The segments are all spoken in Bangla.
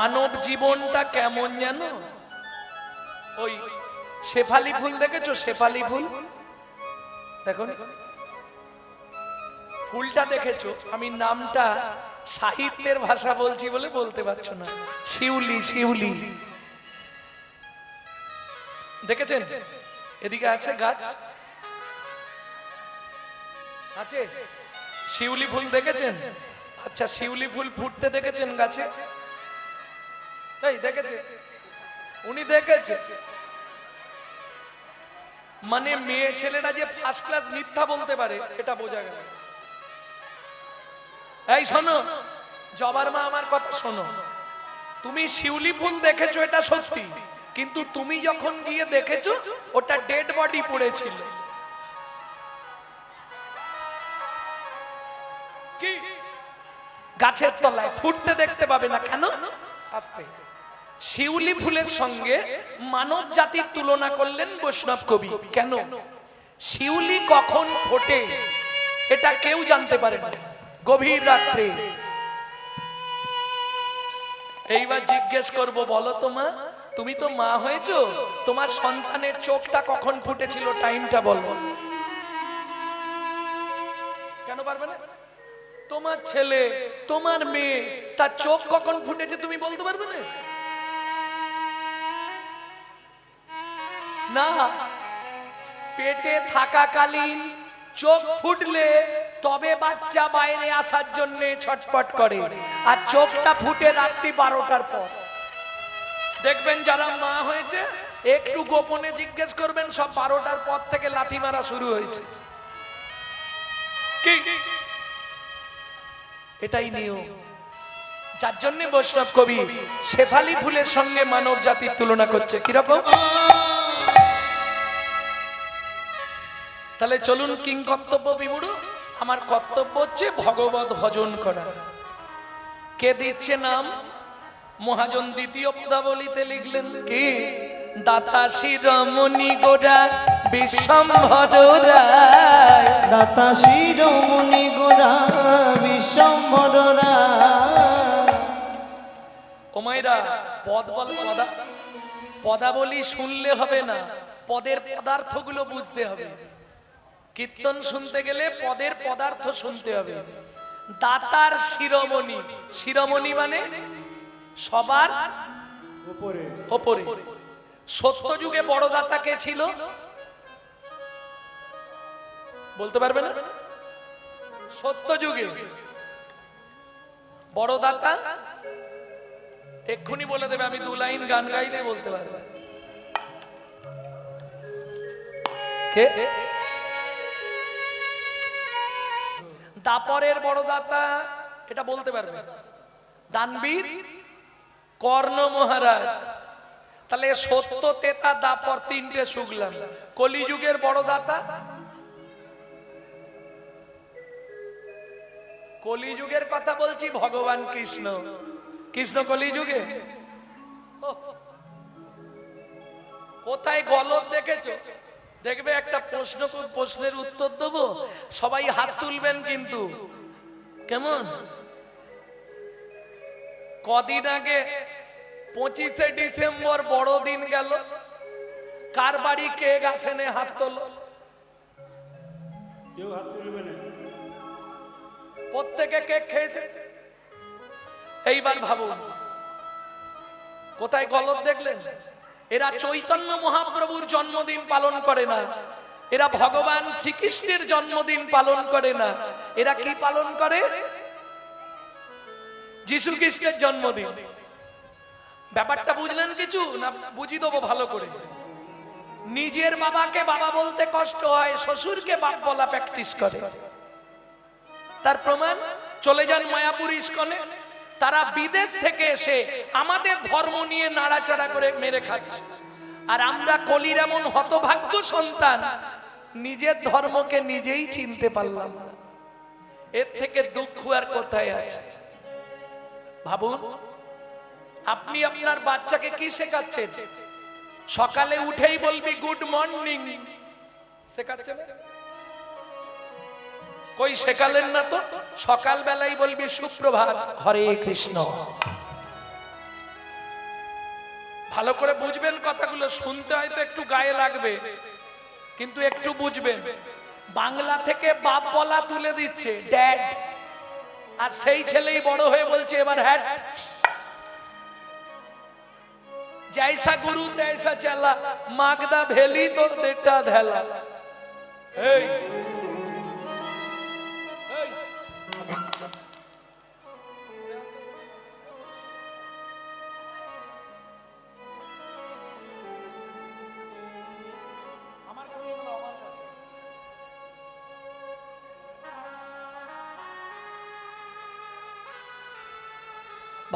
মানব জীবনটা কেমন যেন? ওই শেফালি ফুল দেখেছ? শেফালি ফুল? দেখো ফুলটা দেখেছ? আমি নামটা সাহিত্যের ভাষা বলছি বলে বলতে পারছ না। শিউলি শিউলি। দেখেছেন? এদিকে আছে গাছ। আছে? শিউলি ফুল দেখেছেন? আচ্ছা শিউলি ফুল ফুটতে দেখেছেন গাছে? এই দেখেছে? উনি দেখেছে। মানে মেয়ে ছেলেরা যে ফার্স্ট ক্লাস মিথ্যা বলতে পারে, এটা বোঝা গেল। এই শোনো, জবার মা আমার কথা শোনো। তুমি শিউলি ফুল দেখেছ, এটা সত্যি। কিন্তু তুমি যখন গিয়ে দেখেছ, ওটা ডেড বডি পড়েছিল। গাছের তলায় ফুটতে দেখতে পাবে না কেন? আস্তে। শিউলি ফুলের সঙ্গে মানব জাতির তুলনা করলেন বৈষ্ণব কবি। কেন? শিউলি কখন ফোটে, এটা কেউ জানতে পারে গভীর রাত্রে। এইবার জিজ্ঞেস করব, বলো তো মা, তুমি তো মা হয়েছো, তোমার সন্তানের চোখটা কখন ফুটেছিল, টাইমটা বলো। কেন পারবে না? তোমার ছেলে, তোমার মেয়ে, তার চোখ কখন ফুটেছে তুমি বলতে পারবে না? না, পেটে থাকাকালীন চোখ ফুটলে তবে বাচ্চা বাইরে আসার জন্য ছটপট করে। আর চোখটা ফুটে রাত্রি বারোটার পর। দেখবেন যারা মা হয়েছে, একটু গোপনে জিজ্ঞেস করবেন, সব বারোটার পর থেকে লাথি মারা শুরু হয়েছে। এটাই নিয়ম। যার জন্য বৈষ্ণব কবি শেফালি ফুলের সঙ্গে মানব জাতির তুলনা করছে। কীরকম? তাহলে চলুন কিং কর্তব্য বিমুড়ু আমার কর্তব্য হচ্ছে ভগবত ভজন করা। কে দিচ্ছে নাম? মহাজন দ্বিতীয় পদাবলিতে লিখলেন কি? দাতা শিরমণি গোড়া বিশ্বম্ভর রায়। দাতা শিরোমণি গোরা বিশ্বম্বরা ওমাইরা পদ বল পদা পদাবলী শুনলে হবে না। পদের পদার্থগুলো বুঝতে হবে। কীর্তন শুনতে গেলে পদের পদার্থ শুনতে হবে। দাতার শিরোমণি। শিরোমণি মানে সবার উপরে ওপরে। সত্য যুগে বড় দাতা কে ছিল? বলতে পারবে না? সত্য যুগে বড় দাতা? এক্ষুনি বলে দেবে আমি দু লাইন গান গাইলে বলতে পারবে। কে? দাপরের বড় দাতা এটা বলতে পারবে। দানবীর কর্ণ মহারাজ। তাহলে সত্য তেতা দাপর তিনটে শুকলাম। কলিযুগের বড় দাতা কলিযুগের কথা বলছি ভগবান কৃষ্ণ। কৃষ্ণ কলিযুগে। কোথায় গলত দেখেছ? দেখবে একটা প্রশ্ন প্রশ্নের উত্তর দেবো? সবাই হাত তুলবেন কিন্তু। কেমন? কদিন আগে পঁচিশে ডিসেম্বর বড়দিন গেল। কার বাড়ি কে গাছেনে হাত তোলো? কেউ হাত তুলবে না। প্রত্যেকে কেক খেয়েছে। এইবার ভাবুন কোথায় গলত দেখলেন? এরা চৈতন্য মহাপ্রভুর জন্মদিন পালন করে না। এরা ভগবান শ্রীকৃষ্ণের জন্মদিন পালন করে না। এরা কি পালন করে? যিশু খ্রিস্টের জন্মদিন। ব্যাপারটা বুঝলেন কিছু, না বুঝি দেবো ভালো করে? নিজের বাবাকে বাবা বলতে কষ্ট হয়, শ্বশুরকে বাপ বলা প্র্যাকটিস করে। তার প্রমাণ, চলে যান মায়াপুর ইস্কনে। তারা বিদেশ থেকে এসে আমাদের ধর্ম নিয়ে নাড়াচাড়া করে মেরে খাচ্ছে। আর আমরা কলির এমন হতভাগ্য সন্তান, নিজের ধর্মকে নিজেই চিনতে পারলাম এর থেকে দুঃখ আর কোথায় আছে? ভাবুন, আপনি আপনার বাচ্চাকে কি শেখাচ্ছেন? সকালে উঠেই বলবি, গুড মর্নিং। শেখাচ্ছেন? কই শেখালেন না তো? সকাল বলবি, সুপ্রভাত, হরে কৃষ্ণ। ভালো করে বুঝবেন কথাগুলো, শুনতে হয়তো একটু গায়ে লাগবে, কিন্তু একটু বুঝবেন। বাংলা থেকে বাপ বলা তুলে দিচ্ছে, ড্যাড। আর সেই ছেলেই বড় হয়ে বলছে, এবার হ্যাট। জৈসা গুরু তৈসা চালা, মাগদা ভেলি তো দেটা ধেলা এই।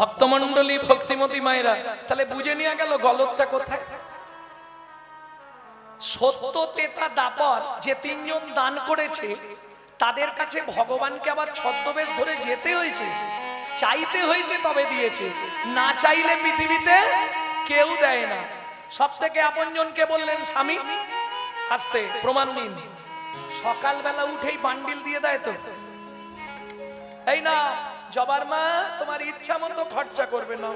ভক্তমন্ডলী ভক্তিমতী মায়েরা, তাহলে বুঝে নিয়ে গেল গলতটা কোথায়? সত্য তেতা দাপর, যে তিনজন দান করেছে, তাদের কাছে ভগবানকে আবার ছদ্মবেশ ধরে যেতে হয়েছে, চাইতে হয়েছে তবে দিয়েছে, না চাইলে পৃথিবীতে কেউ দেয় না। সব থেকে আপনজনকে বললেন, স্বামী, আসতে, প্রমাণ নিন। সকালবেলা উঠেই বান্ডিল দিয়ে দেয় তো। এই না জবার মা, তোমার ইচ্ছা মতো খরচা করবে না।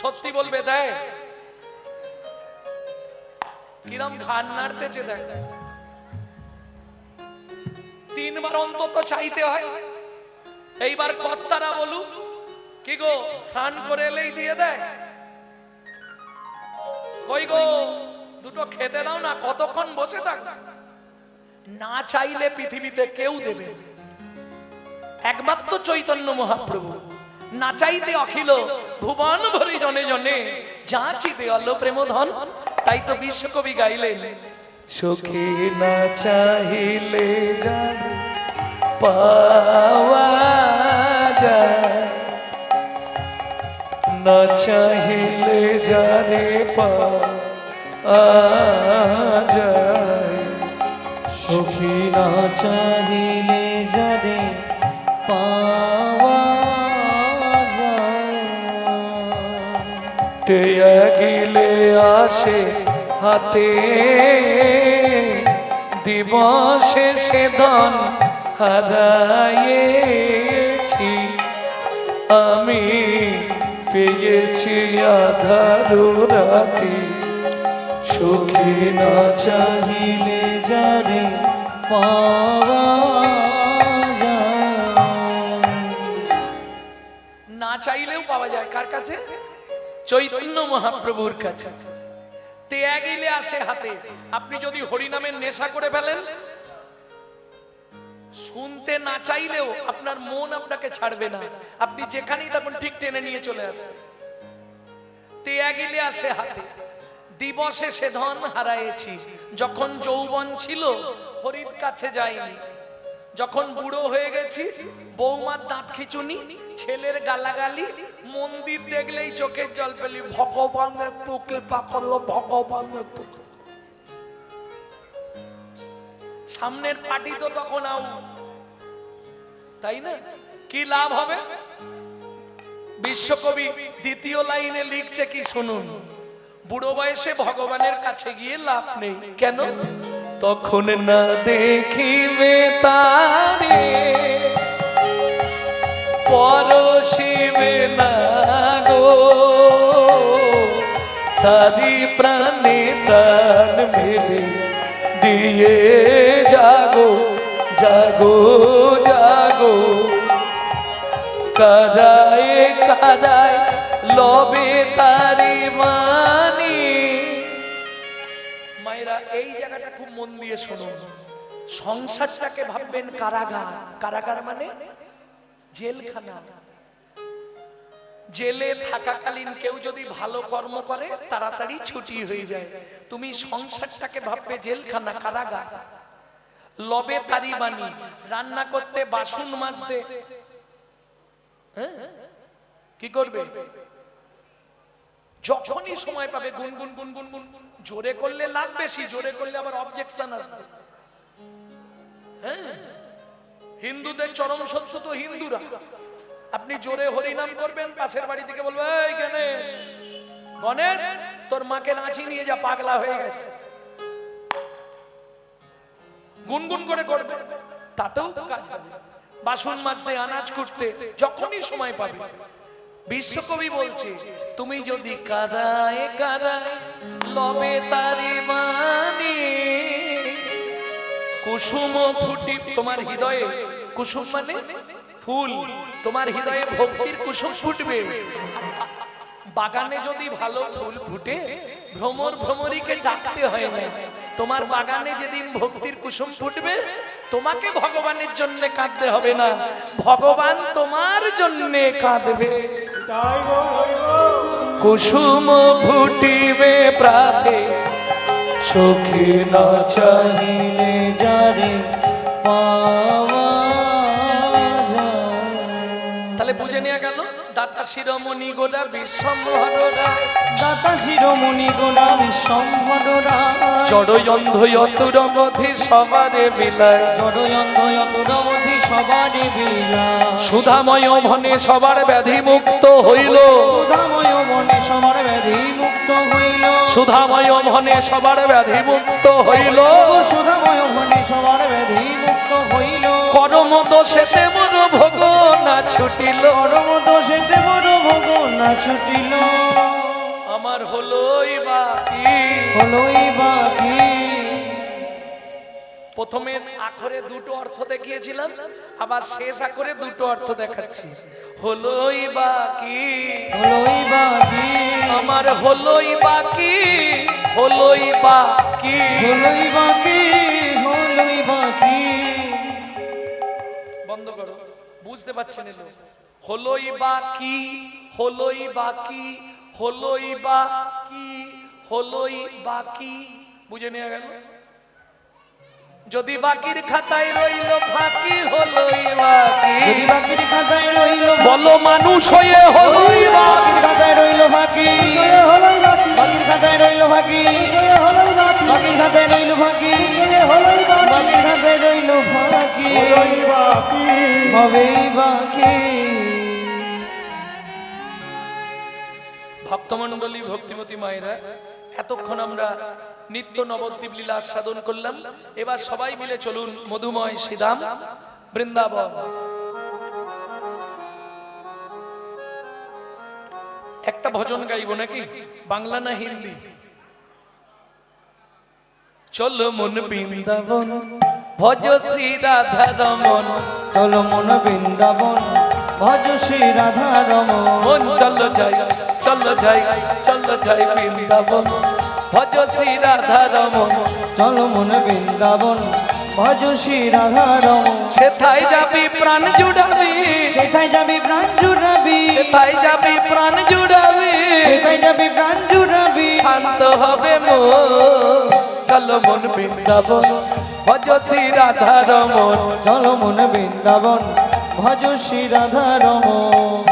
সত্যি বলবে দেয় কিরম ঘান নাড়তেছে, দেখ। তিনবার অন্তত চাইতে হয়। এইবার কর্তারা বলুক, কি গো, স্নান করে এলেই দিয়ে দেয়? কই গো, দুটো খেতে দাও না, কতক্ষণ বসে থাক? না চাইলে পৃথিবীতে কেউ দেবে না। একমাত্র চৈতন্য মহাপ্রভু। না চাইতে অখিল, ভুবন ভরি জনে জনে, যাচিতে অল্ল প্রেম ধন তাই তো বিশ্বকবি গাইলেন। সুখী না চাহিলে যান পাওয়া না চাহিলে জানে পাওয়া যায়। সখী না চাহিলে তেয়া গিলে আসে, হাতে দিবসে সে ধন হারাইছি আমি পেয়েছি আধারু রাতি, সুখী না চাহিলে যারে পাওয়া না চাইলেও পাওয়া যায়, কার কাছে? চৈতন্য মহাপ্রভুর কাছে। তেয়া গিলে আসে হাতে। আপনি যদি হরিনামের নেশা করে ফেলেন, শুনতে না চাইলেও আপনার মন আপনাকে ছাড়বে না। আপনি যেখানেই তখন ঠিক টেনে নিয়ে চলে আসবেন। তেয়া গিলে আসে হাতে। দিবসে সে ধন হারায়েছি। যখন যৌবন ছিল, হরির কাছে যাইনি। যখন বুড়ো হয়ে গেছি, বৌমার দাঁত খিচুনি, ছেলের গালাগালি মন্দির দেখলেই চোখের জল পেলি। ভগবানের তোকে পাকলো ভগবানের তোকে সামনের পার্টি তো তখন আউ। তাই না? কি লাভ হবে? বিশ্বকবি দ্বিতীয় লাইনে লিখছে কি শুনুন। বুড়ো বয়সে ভগবানের কাছে গিয়ে লাভ নেই। কেন? তখন না দেখিবে তারে। পরশিবে না তারি প্রাণে প্রাণ মেলে দিয়ে জাগো জাগো জাগো। কারায় কারায় লবে তারি মানি। মায়েরা, এই জায়গাটা খুব মন দিয়ে শুনুন। সংসারটাকে ভাববেন কারাগার। কারাগার মানে জেলখানা। জেলে থাকাকালীন কেউ যদি ভালো কর্ম করে, তাড়াতাড়ি ছুটি হয়ে যায়। তুমি সংসারটাকে ভাববে, জেলখানা, কারাগার। লবে তারি বানি রান্না করতে বাসন মাজতে। হ্যাঁ? কি করবে? যখনই সময় পাবে, গুনগুন গুনগুন গুন জোরে করলে লাভ বেশি, জোরে করলে আবার অবজেকশন আসবে। হ্যাঁ? হিন্দুদের চরম সত্য তো হিন্দুরা। আপনি জোরে হরিনাম করবেন, পাশের বাড়ি থেকে বলবে, এই গণেশ গণেশ, তোর মাকে নাচি নিয়ে যা পাগলা হয়ে গেছে। গুনগুন করে করবে, তাতেও কাজ বাসন মাজতে, আনাজ করতে যখনই সময় পাবে। বিশ্বকবি বলছে, তুমি যদি কারায় কারায়, লবে তারে মানে কুসুম ফুটি তোমার হৃদয়ে। কুসুম মানে ফুল, তোমার হৃদয়ে ভক্তির কুসুম ফুটবে। বাগানে যদি ভালো ফুল ফুটে, ভ্রমর ভ্রমরীকে ডাকতে হয় না। তোমার বাগানে যেদিন ভক্তির কুসুম ফুটবে, তোমাকে ভগবানের জন্য কাঁদতে হবে না। ভগবান তোমার জন্য কাঁদবে। কুসুম ফুটিবে প্রাতে, সখী না চাহিলে যারে পাওয়া দাতা শিরোমণি গোটা বিশ্বমহরা দাতা শিরোমণি গোলা বিশ্বম্ভরা অতুর মধ্যে সবারে বিলায় জড়য়ন্ধ অতুরমধি সবারে বিলা সুধাময় ভনে সবার ব্যাধি মুক্ত হইল। সুধাময় মনে সবার ব্যাধি মুক্ত হইল। সুধাময় ভনে সবার ব্যাধি মুক্ত হইল। সুধাময় মনে সবার ব্যাধি মুক্ত হইল। করম দোষেতে মোর ভোগ না ছুটিল। পরম দোষেতে বড় ভোগ না ছুটিল। আমার হলোই বাকি। হলোই বাকি। প্রথমে আখরে দুটো অর্থ দেখিয়েছিলাম আবার শেষ আখরে দুটো অর্থ দেখাচ্ছি। হলোই বাকি। হলোই বাকি। আমার হলোই বাকি হলোই বাকি। হলোই বাকি। বন্ধ করো বুঝতে পারছেন এলো হলোই বাকি হলোই বাকি হলোই বাকি হলোই বাকি বুঝে নেওয়া গেল? যদি বাকির খাতায় রইল ফাঁকি হলোই বাকি যদি বাকির খাতায় রইল বলো মানুষ হয়ে হলোই বাকি বাকির খাতায় রইল ফাঁকি হলোই বাকি বাকির খাতায় রইল বাকি হবেই বাকি। ভক্তমণ্ডলী, ভক্তিমতী মায়েরা, এতক্ষণ আমরা নিত্য নবদ্বীপ লীলা আস্বাদন করলাম। এবার সবাই মিলে চলুন মধুময় শ্রীধাম বৃন্দাবন। একটা ভজন গাইব নাকি? বাংলা না হিন্দি? চলো মন বৃন্দাবন। ভজ শ্রী রাধা রমন। চলো মন বৃন্দাবন ভজ শ্রী রাধা রমন। মন চলো যাই চলো যাই চলো যাই বৃন্দাবন। ভজ শ্রী রাধা রমন। চলো মন বৃন্দাবন ভজ শ্রী রাধা রমন। সেথায় যাবি প্রাণ জুড়াবি। সেটাই যাবি প্রাণ জুড়াবি। সেথায় যাবি প্রাণ জুড়াবি। সেটাই যাবি প্রাণ জুড়াবি। শান্ত হবে মো চলো মন বৃন্দাবন। ভজ শ্রী রাধা রমন চলো মন বৃন্দাবন। ভজ শ্রী রাধা রমন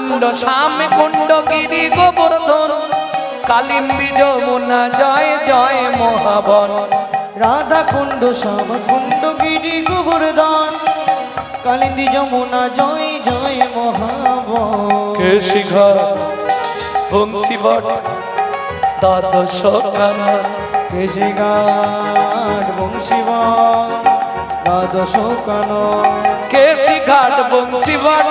কুণ্ড শ্যাম কুণ্ড গিরি গোবর্ধন। কালিন্দী যমুনা জয় জয় মহাবন। রাধা কুণ্ড শ্যাম কুণ্ড গিরি গোবর্ধন। কালিন্দী যমুনা জয় জয় মহাব কেশিঘর বংশীবট দ্বাদশ কানা কেশে গান বংশীব দ্বাদশ কান কেশি ঘাট বংশীবট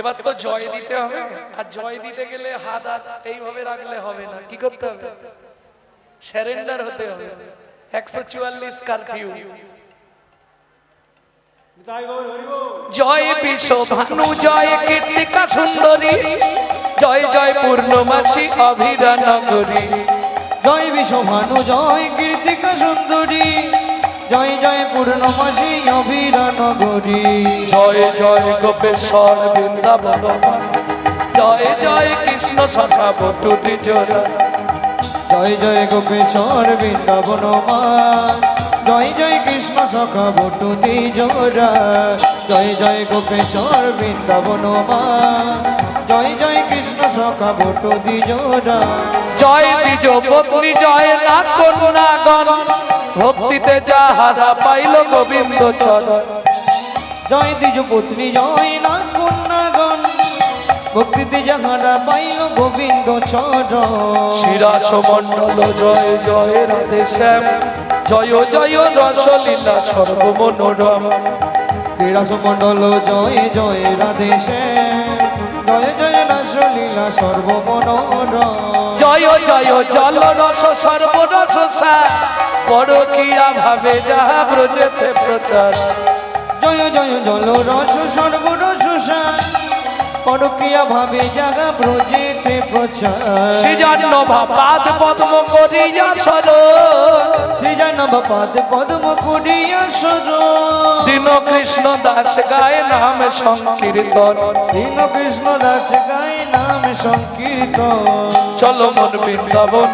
এবার তো জয় দিতে হবে। আর জয় দিতে গেলে হাত হাত এইভাবে রাখলে হবে না। কি করতে হবে? স্যারেন্ডার হতে হবে। একশো চুয়াল্লিশ কারফিউ জয় বিশ্ব ভানু জয় কীর্তিকা সুন্দরী। জয় জয় পূর্ণমাসী অভিধান নগরী জয় বিশ্বভানু, জয় কীর্তিকা সুন্দরী। জয় জয় পূর্ণমাসী অভিরান গরি। জয় জয় গোপেশ্বর বৃন্দাবন। জয় জয় কৃষ্ণ শাখা বটু দ্বিজোরা জয় জয় গোপেশ্বর বৃন্দাবন মা। জয় জয় কৃষ্ণ সখা বটু জোরা জয় জয় গোপেশ্বর বৃন্দাবন মা। জয় জয় কৃষ্ণ সখা বটু জোরা জয় দ্বিজ পত্নী জয় না কন্যাগণ। ভক্তিতে যাহারা পাইল গোবিন্দ চরণ। জয় দ্বিজ পত্নী জয় না কন্যাগণ ভক্তিতে যাহারা পাইল গোবিন্দ চরণ। শিরাস মণ্ডল জয় জয় রাধে শ্যাম। জয় জয় রসলীলা সর্বমনোরম। শ্রীরাস মণ্ডল জয় জয় রাধে শ্যাম। জয় জয় রাসলীলা সর্বমনোরম। জয় জয় জল রস সর্বরস শ্যাম। পরকিয়া ভাবে যাহা ব্রজেতে প্রচার। জয় জয় জল রস সর্বরস পরকিয়া ভাবে জাগা ব্রজেতে প্রচার। সৃজন্য ভাবাদ পদ্ম করিয়া সর জানব পাদ পদ্ম করিয়া সর দীন কৃষ্ণ দাস গায় নাম সংকীর্তন। দীন কৃষ্ণ দাস গায় নাম চলো মন বৃন্দাবন।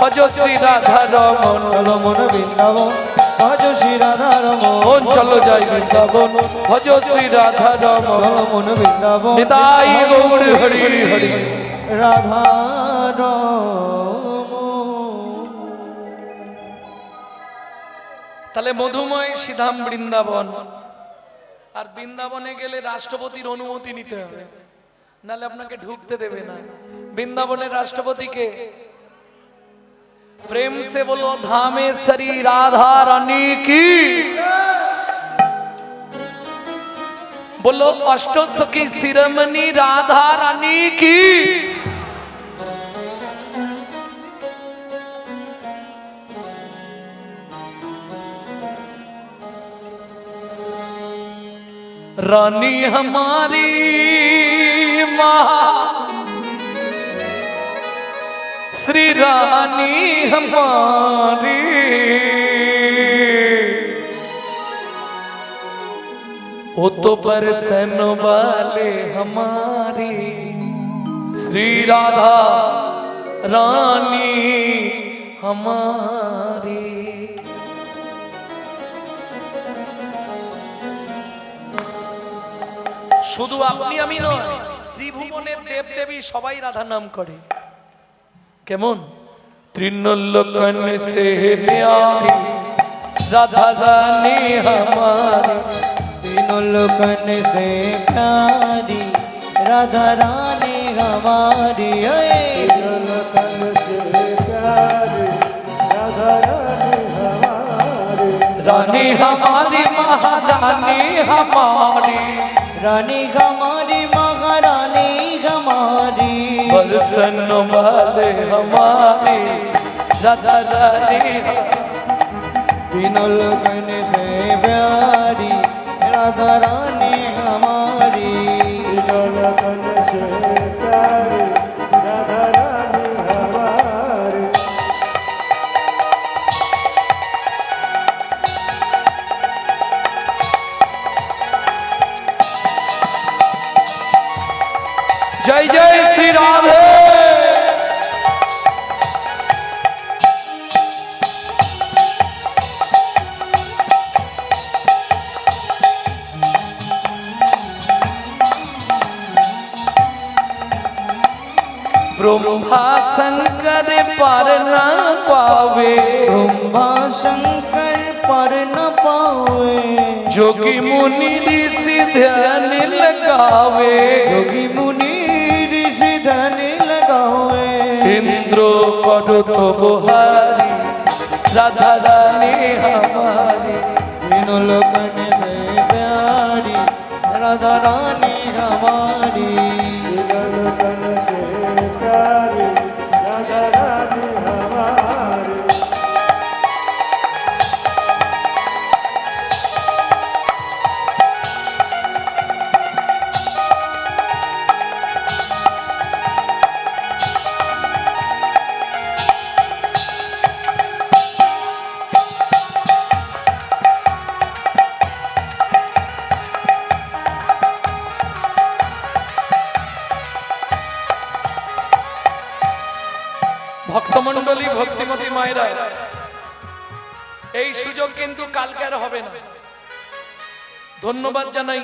ভজ শ্রী রাধা রমন। চল মন বৃন্দাবন। ভজ শ্রী রাধা রমন। চলো যাই বৃন্দাবন। ভজ শ্রী রাধা রমন। মন বৃন্দাবন। নিতাই গৌর হরি হরি রাধা তাহলে মধুময় সিধাম বৃন্দাবন। আর বৃন্দাবনে গেলে রাষ্ট্রপতির অনুমতি নিতে হবে। নালে আপনাকে ঢুকতে দেবে না বৃন্দাবনের রাষ্ট্রপতিকে প্রেম সে বলো ধামেশ্বরী রাধা রানী কি बोलो अष्टो सखी शिरमणि राधा रानी की रानी हमारी माँ श्री रानी हमारी वो तो बरसन वाले हमारी श्री राधा रानी हमारी শুধু আপনি আমি নয় জীবনের দেব দেবী সবাই রাধা নাম করে। কেমন? রানী হামারি। রানী রানী হমারি, মহারানী হমারি। রানী হমারি, মহারানী हमारी महारानी हमारी बरसन वाले हमारी राधा रानी तीनों लोकन से प्यारी राधा रानी हमारी না পাবে। ব্রহ্মা শঙ্কর পর না পাবে। যোগী মুনি ঋষি ধ্যান লগাবে। যোগী মুনি ঋষি ধ্যান লগাবে। ইন্দ্র কট তব হারি রাধা রানী হামারি মিনল কনে প্যারি রাধা রানী হামারি। মায়েরা এই সুযোগ কিন্তু কালকে আর হবে না। ধন্যবাদ জানাই।